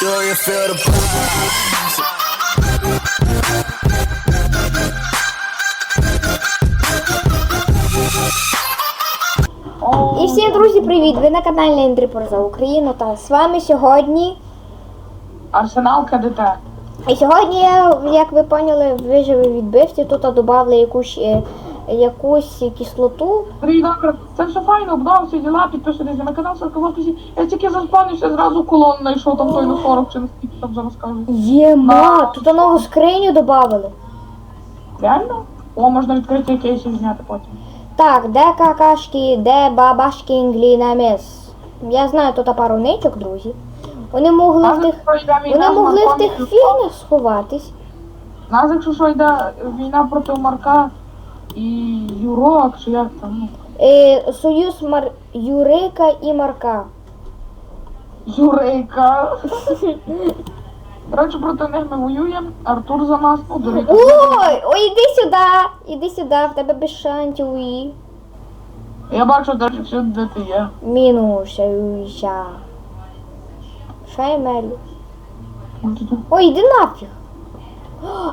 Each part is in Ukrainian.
Do you feel the? І всім друзі, привіт! Ви на каналі Ендріпор за Україну та з вами сьогодні. Арсенал КДТ. І сьогодні я, як ви поняли, виживе відбивці, тут додали якусь, е, якусь кислоту. Андрій, це все файно, обдав всі діла, підписуйтесь на канал, ссылка Я тільки заспавнився, зразу колон знайшов там той на 40 чи на скільки там зараз кажу. Єма, тут нову скриню додали. Реально? О, можна відкрити кейс і зняти потім. Так, де какашки, де бабашки інглінамес? Я знаю тут пару ничок, друзі. Вони могли в тих. Вони могли в тих фігнях сховатись. Нас, якщо що йде війна проти Марка і Юрок, чи як там, ну, Е, Союз Мар... Юрика і Марка. Юрейка. Коротше, проти них ми воюємо, Артур за нас, ну. Ой, ой, іди сюди, іди сюди, в тебе без шансів. і. Я бачу, де, що- де ти є. Мінуся, уйся. Шаймелю. Ой, іди нафіг.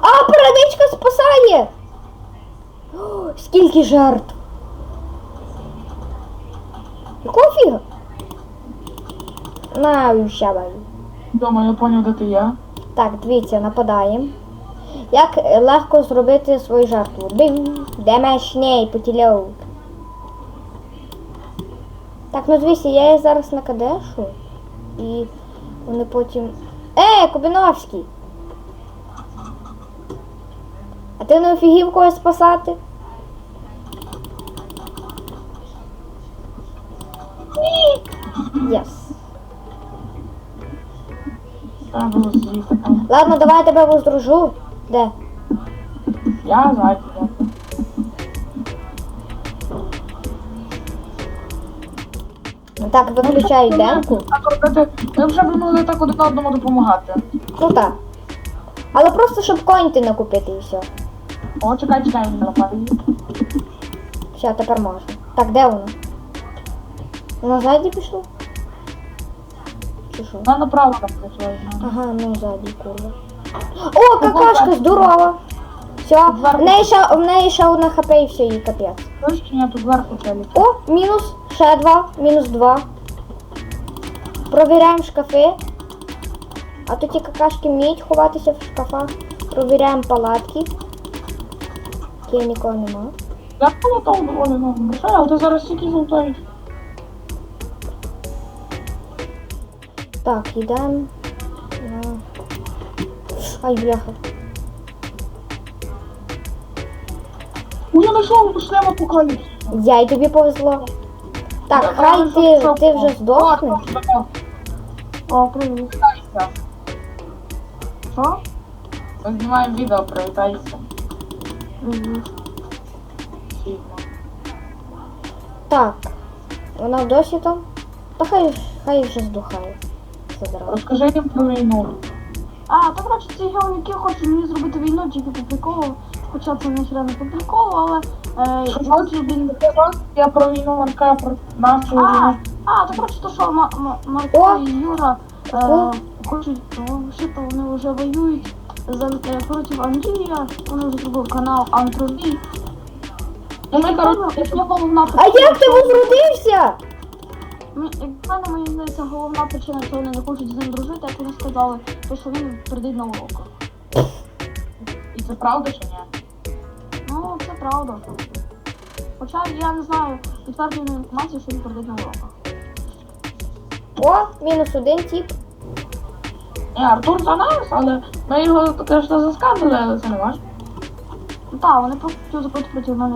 А, передичка спасає! О, Скільки жертв. Якого фіга? На, уйся, баю. Дома, я поняв, де ти є. Так, дивіться, нападаємо. Як легко зробити свою жертву? Бим! Демешней, потільов. Так, ну дивіться, я її зараз накадешу. І вони потім. Е, Кубіновський! А ти не офігів когось спасати? Ні. Єс. Ладно, давай я тебе воздружу. Де? Я зайду. я. Так, виключаю демку. А Ми вже б могли так один одному допомагати. Крута. Але просто щоб конти накупити і все. О, чекай, чекай, він лопати. Все, тепер можна. Так, де воно? Воно ззаді пішло? Чи що? Вона направо там прийшла. Ага, ну ззаді, курва. О, какашка, здорова! Все, в неї ще, в неї ще одна хп і все, і капець. Ось чи тут челік. О, мінус, ще два, мінус два. Провіряємо шкафи. А то ті какашки вміють ховатися в шкафах. Провіряємо палатки. Нікого нема. Я полотав доволі ну, грошей, але ти зараз стільки золотаєш. Так, йдемо. на- Ай, бляха. У я знайшов шлем апокаліпс. Я й тобі повезло. Так, хай ти, ти вже здохнеш. О, привітайся. Що? Знімаємо відео, привітайся. Сігма. Так. Вона досі там? Та хай, хай вже здухає. Розкажи їм про війну. А, то коротше, ці геоніки хочуть мені зробити війну тільки по приколу. Хоча це не реально по приколу, але е, я хочу він. Я про війну Марка, про нашу війну. а, то коротше, то що Ма- Ма- Марко і Юра е, хочуть, то що-то вони вже воюють за, е, проти Андрія. Вони вже зробили канал Антробій. Ну, ми, коротше, Їхня головна А як ти возродився? В мене, мені здається, головна причина, що вони не хочуть з ним дружити, як вони сказали, то що він передить на уроках. І це правда чи ні? Ну, це правда. Хоча я не знаю підтвердженої інформації, що він передать на уроках. О, мінус один тип. Ні, Артур за нас, але ми його, звісно, заскандали, але це не важко. Ну так, вони просто хотіли закрити проти мене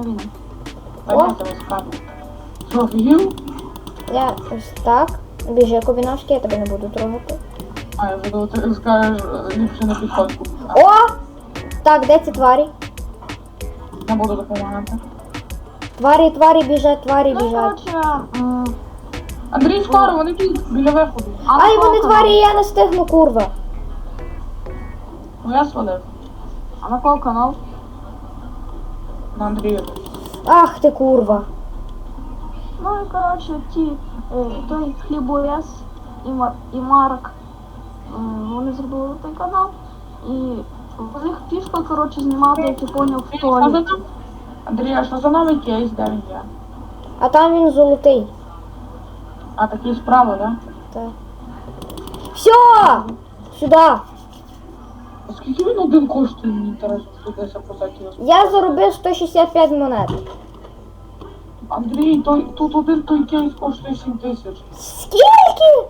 офігів? Я ось так. Біжи кобінашки, я тебе не буду трогати. А, я буду, ти скажеш, ліпше на підходку. О! Так, де ці тварі? Не буду допомагати. Тварі, тварі біжать, тварі Ну, біжать. коротше, м, Андрій, скоро, вони тут, біля виходу. а Ай, вони тварі, я не стигну, курва. Ну я свалив. А на кого канал? На Андрію. Ах ти курва. Ну і коротше, ті, е, той хлібоєс і, Мар, і Марк, е, вони зробили той канал. І в них фішка, коротше, знімати, як я поняв, в А за Андрій, а що за нами кейс, де він є? А там він золотий. А такий справа, да? Так. Все! Сюди! А скільки він один коштує, мені інтересно, що 10% Я заробив 165 монет. Андрій, той, тут один той кейс коштує 7 тисяч. Скільки?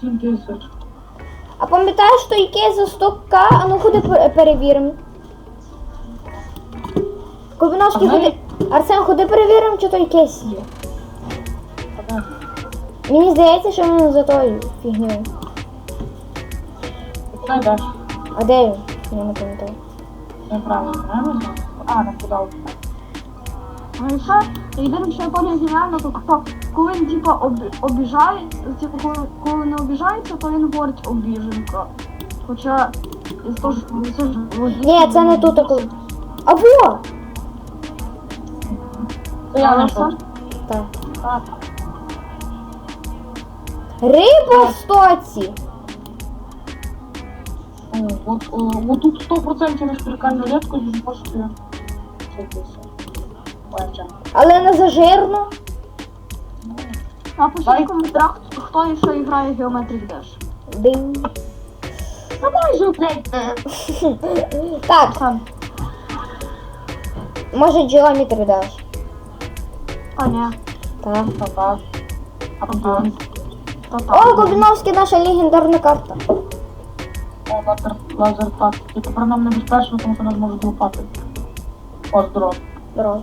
7 тисяч. А пам'ятаєш той кейс за 100к? А ну ходи пер- перевіримо. Кубиновський Ага. ходи. Арсен, ходи перевіримо, чи той кейс є. Мені здається, що він за тою фігньою. Куди йдеш? А де він? Я не пам'ятаю. Неправильно, правильно? А, не. Ну і ще, єдине, що я геніально, то хто, коли він типа обі- обіжає, типу, коли, коли не обіжається, то він говорить обіженка. Хоча, того, що це ж логічно. Ні, це не тут такий. А во! Це я. Так. Так. Риба в стоці. О, от, о, от тут 100% вертикальну летку він коштує 6 тисяч. Ой, чим? Але не зажирно. Напишіть Дай. в коментарях, хто і що грає Geometric Dash. Дing. Та майже опять. Так, Сам. може geometry даш. Та ні. Так. Та. А потім О, так. Кубиновський наша легендарна карта. о, лазер, лазер так. І тепер нам небезпечно, тому що нас можуть лопати. О, здорово. Здорово.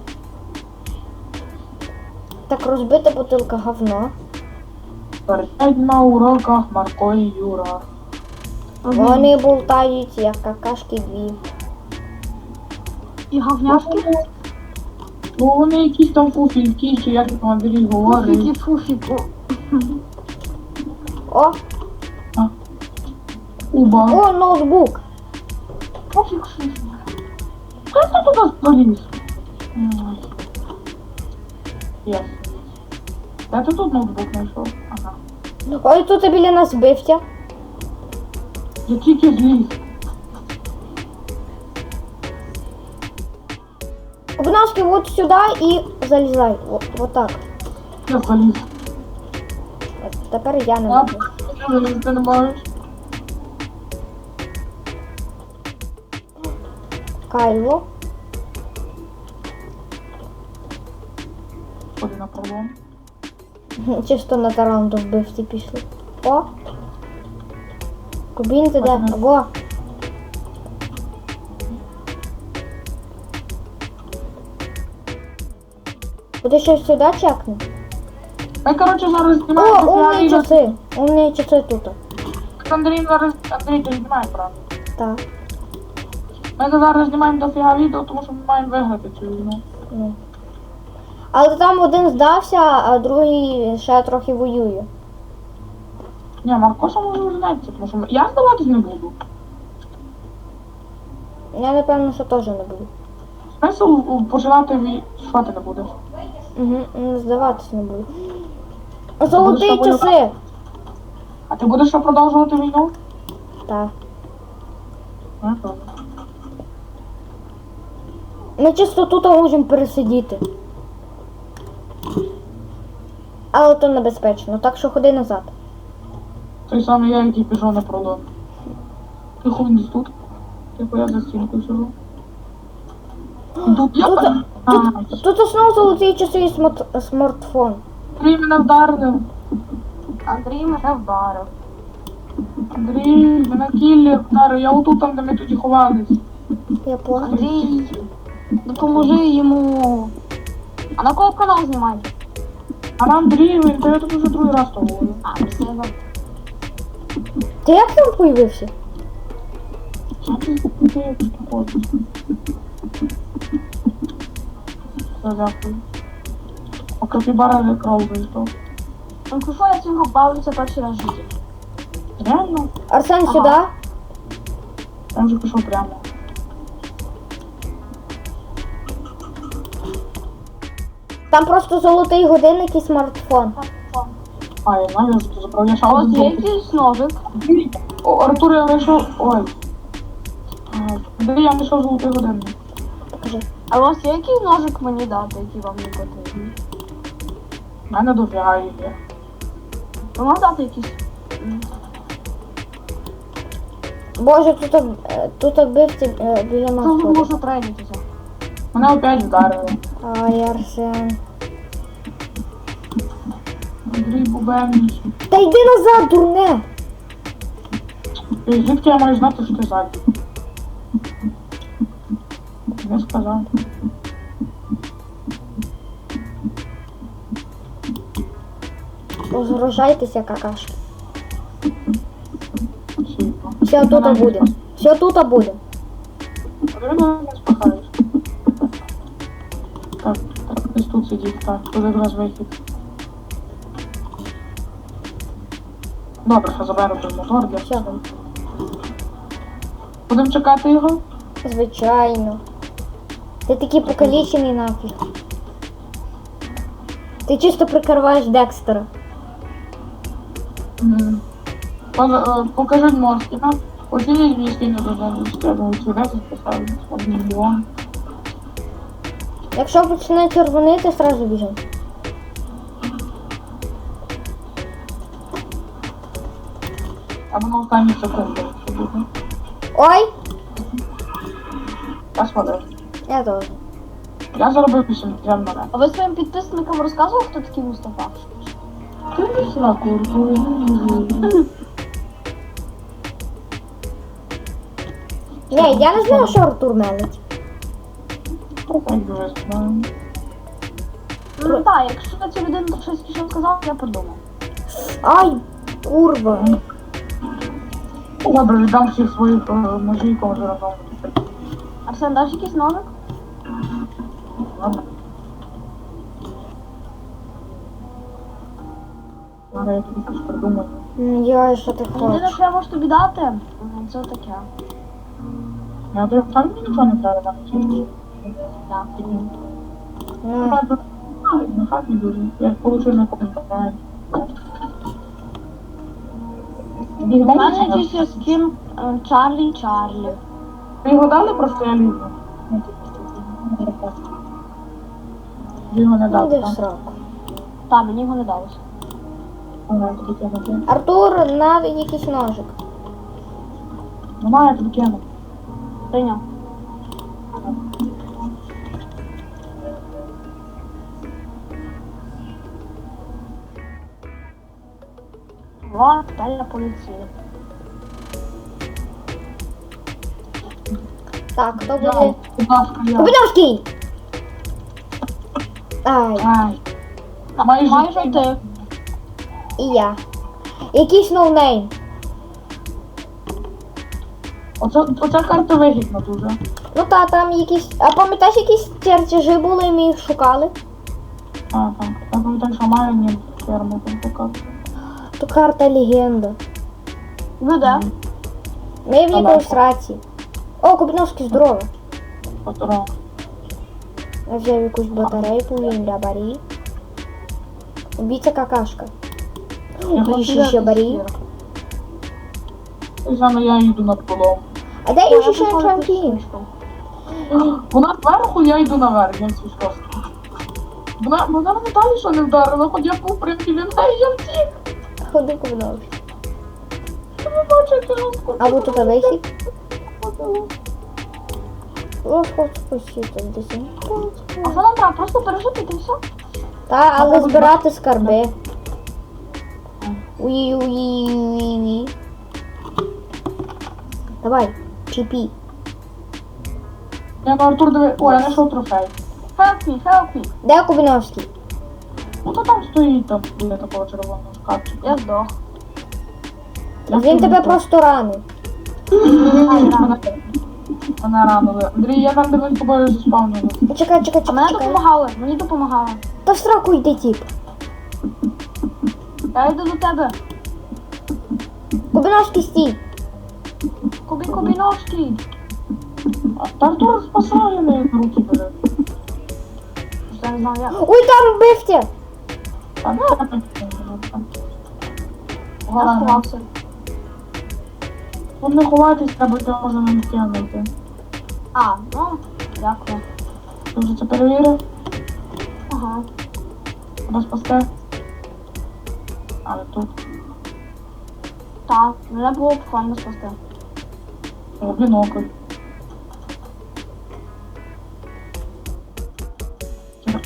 Так, розбита бутилка говно. Перед на уроках Марко і Юра. Вони болтають, як какашки дві. І говняшки. Ну вони якісь там фуфільки, чи як там Андрій Фуфіки, фуфіку. О, Уба. о, ноутбук. Фуфік, фуфік. Хто це туди заліз? М. Єс. Де ти тут ноутбук знайшов? Ага. Ой, тут біля нас бився. Я тільки зліз. Кубиновський, от сюди і залізай. О, от так. Я заліз. Тепер я не можу. залізти не можеш. Кайло. Ходи на пролом. Чисто на таранду вбивці пішли. О! Кубін ти де? Во! Буде щось сюди чекне? Ми, коротше, зараз О, знімаємо умні відео. часи! Умні часи тут. Андрій зараз... Андрій, ти знімає, правда? Так. Ми зараз знімаємо дофіга відео, тому що ми маємо виграти цю війну. Ну. Але там один здався, а другий ще трохи воює. Ні, Маркоша може вижнеться, тому що ми- я здаватись не буду. Я напевно, що теж не буду. Смисл у- починати вій... Що ти не будеш? Угу, не здаватися не буду. Золоті тобою часи! А ти будеш ще продовжувати війну? Так. Ну. Ми чисто тут можемо пересидіти. Але то небезпечно, так що ходи назад. Той самий я, який пішов на продон. Ти хуй не тут. Типу я за стінкою сижу. Тут я Тут, тут, тут основно золоті часи і смартфон. Андрій мене вдарив. Андрій мене вдарив. Андрій, мене кіллер вдарив. Я отут там, де ми тоді ховались. Я понял. Андрій, допоможи йому. А на кого канал знімаєте? А на Андрій, він, та я тут вже другий раз то говорю. А, забув. Ти як там появився? Що ти як дякую. А капібара за кров вийшов. Ну, я цим бавлюся перший раз в житті. Реально? Арсен Ага. сюди. Я вже пішов прямо. Там просто золотий годинник і смартфон. А, я знаю, що ти ще є золотий. якийсь ножик. О, Артур, я знайшов. Ой. А, Де я знайшов золотий годинник? Покажи. А у вас є якийсь ножик мені дати, який вам не потрібен? У мене дофіга їх є. Ви можете дати? Боже, тут, е, тут вбивці е, біля нас вже ходять. можна тренитися. Мене опять вдарили. Ай, Арсен. Андрій Бубенич. Та йди назад, дурне! І Звідки я маю знати, що ти ззаді? Не сказав. Розгружайтеся, какашки. Все тут буде. Все тут буде. Так, так, десь тут сидіть, так, тут якраз вихід. Добре, що заберу той мотор для Все. Будемо чекати його? Звичайно. Ти такий покалічений нафіг. Ти чисто прикриваєш Декстера. Е, мій скільки тут я думаю, ці 10 поставлю, один мільйон. Якщо почне червонити, сразу біжимо. На останній секунді, якщо буде. Ой! Я сходив. Я теж. Я заробив 8 гем на А ви своїм підписникам розказували, хто такий Мустафа? Ти не сраку, Артур. Ні, я не знаю, що Артур мелить. Ну так, якщо ця людина щось ще сказала, я подумав. Ай, курва. Добре, віддам всіх своїх е, ножійком вже разом. Арсен, даш якийсь ножик? Ладно. Ладно, я тобі щось придумаю. М, Йой, що ти Єдине, хочеш? що я можу тобі дати, це таке. Там. Так. Ну, Нехай не дуже. Я получив на коментарі. У мене є скін е, Чарлі Чарлі. Ви його дали просто я люблю. Ну, Ви його не ну, дали, в так? сраку. Та, мені його не далося. Ага. Артур, на якийсь ножик. Немає, тобі кинути. Прийняв. Вот, та я. Так, хто Я, буде? будь ласка, я. Кубиновський! Ай, Ай. Майже ти. і я. Якийсь ноунейм. Оце, оця карта вигідна дуже. Ну та, там якісь. А пам'ятаєш, якісь чертежі були, і ми їх шукали? А, так. Я пам'ятаю, що маю ні ферму там показувати. То карта легенда. Ви де? Ми в Далеко. якоїсь раці. О, здорово. Потора. Я взяв якусь батарейку, він для барі. Убійця какашка. Я хочу ще барі. Саме я йду над полом. А де ще пішла чемпіон? пішком. Вона зверху, я йду наверх, як свій шостий. Вона, вона мене далі що не вдарила, хоч я був при тілі, Ей, я втік. Ходи Кубиновський. Ви бачите, жорстко. А вот тут вихід. Хоч посіти десь. А що нам? Просто пережити і все? Та, але збирати скарби. уї уї уї уї Давай, чіпі. Я на Артур диви. О, я знайшов трофей. Help me, help me. Де Кубиновський? Ну то там стоїть там біля такого червоного шкафчика. Я здох. Він тебе просто ранив. Мене- Мене ранили. Андрій, я там дивись тобою заспавнював. Чекай, чекай, А чекай, чекай. допомагали, мені допомагали. Та в сраку йди, тіп. Я йду до тебе. Кубиновський стій. Кубі Кубіновський. А Артур спасає мене на руки бере. Я не знаю, як. Ой, там вбивця. Та не так. Я. Вам не ховатись, треба йти, можна на знайти. А, ну, дякую. Ти вже це перевірив? Ага. Тебе спасте? Але тут. Так, мене було б файно спасти. Бінокль.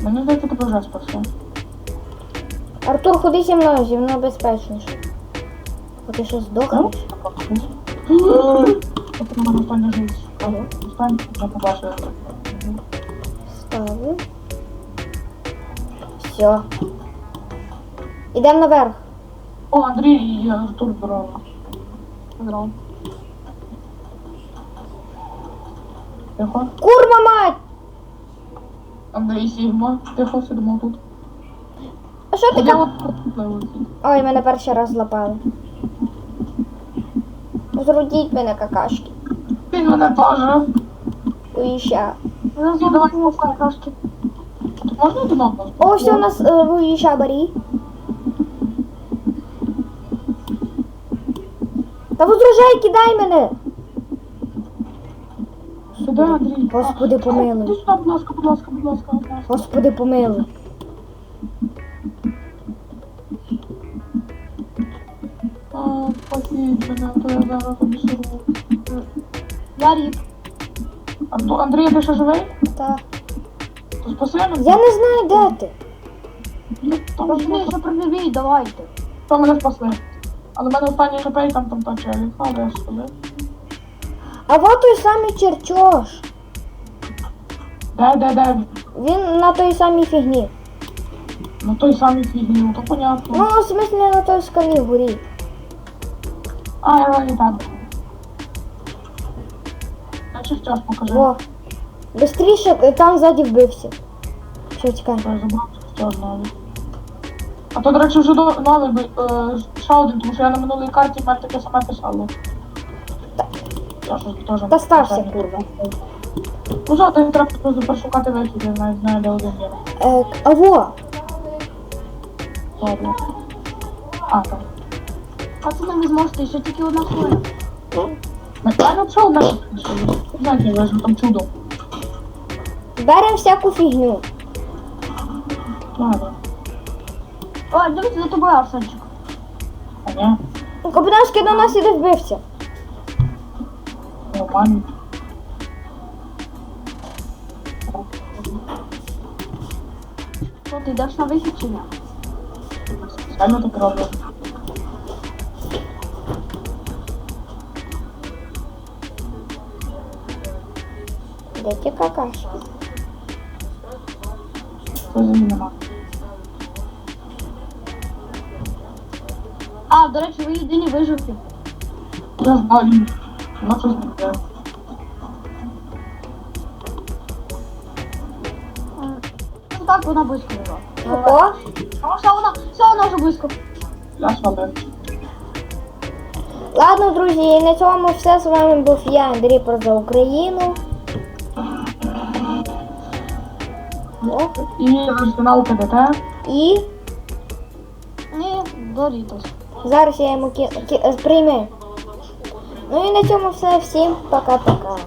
Мені здається, тебе вже спасе. Артур, ходи зі мною, зі мною безпечніше. Бо ти ще здохнеш. На мене остання життя. Остань, вже побачив. Ставлю. Все. Ідемо наверх. О, Андрій і Артур здорово. Здорово. Тихо. Курва мать! Андрій Сігма. Тихо, сидимо тут. А що ти Я ка- от. Ой, мене перший раз злапали. Зрудіть мене какашки. Він мене теж. Я давай, какашки. Можна одного О, все у нас е, уїща барі. Та возражай, кидай мене! Сюди, Андрій. Господи, помилуй. Іди сюди, будь ласка, будь ласка, будь ласка, будь ласка. Господи, помилуй. А, Спасіть мене, то я зараз обісру. Я ріп. Андрій, ти ще живий? Так. То спаси мене? Я не знаю, де ти. Ну, там Пошли, що прибігіть, давайте. то мене спасли. Але в мене останній шипей, там там та челі. Але я спали. А вот той самий черчош. Де, де, де? Він на той самій фігні. На той самий фігні, ну то понятно. Ну, в смислі, на той скалі горі. А, я і так. Значить, час покажи. Во. Бистріше, е, там ззаді вбився. Що тікай. Я забрав час навіть. А то, до речі, вже новий е, ще один, тому що я на минулій карті мене таке саме писало. Я теж Та стався, курва. Ну що, ти треба просто пошукати вихід, я навіть знаю, де один є. Е, а во. Ладно. А, там. Пацани, ви зможете, ще тільки одна хвилина. Метально це одне Знаєте, я вижу там чудо. Берем всяку фігню. Ладно. О, дивіться за тобою, Арсенчик. А ні, Кобиданський до нас іде нормально. Що, ти йдеш на вихід чи ні? Спеціально так роблю. Де ті какашки? Землі нема. А, до речі, ви єдині виживці. Я знаю. Щось не Ну так, вона близько була. О, Все, вона, все, вона вже близько. Я свалив. ладно, друзі, і на цьому все. З вами був я, Андрій про за Україну. І арсенал КДТ. і Ні, Дорітос. зараз я йому ки... ки... прийми. Ну і на цьому все. Всім пока-пока.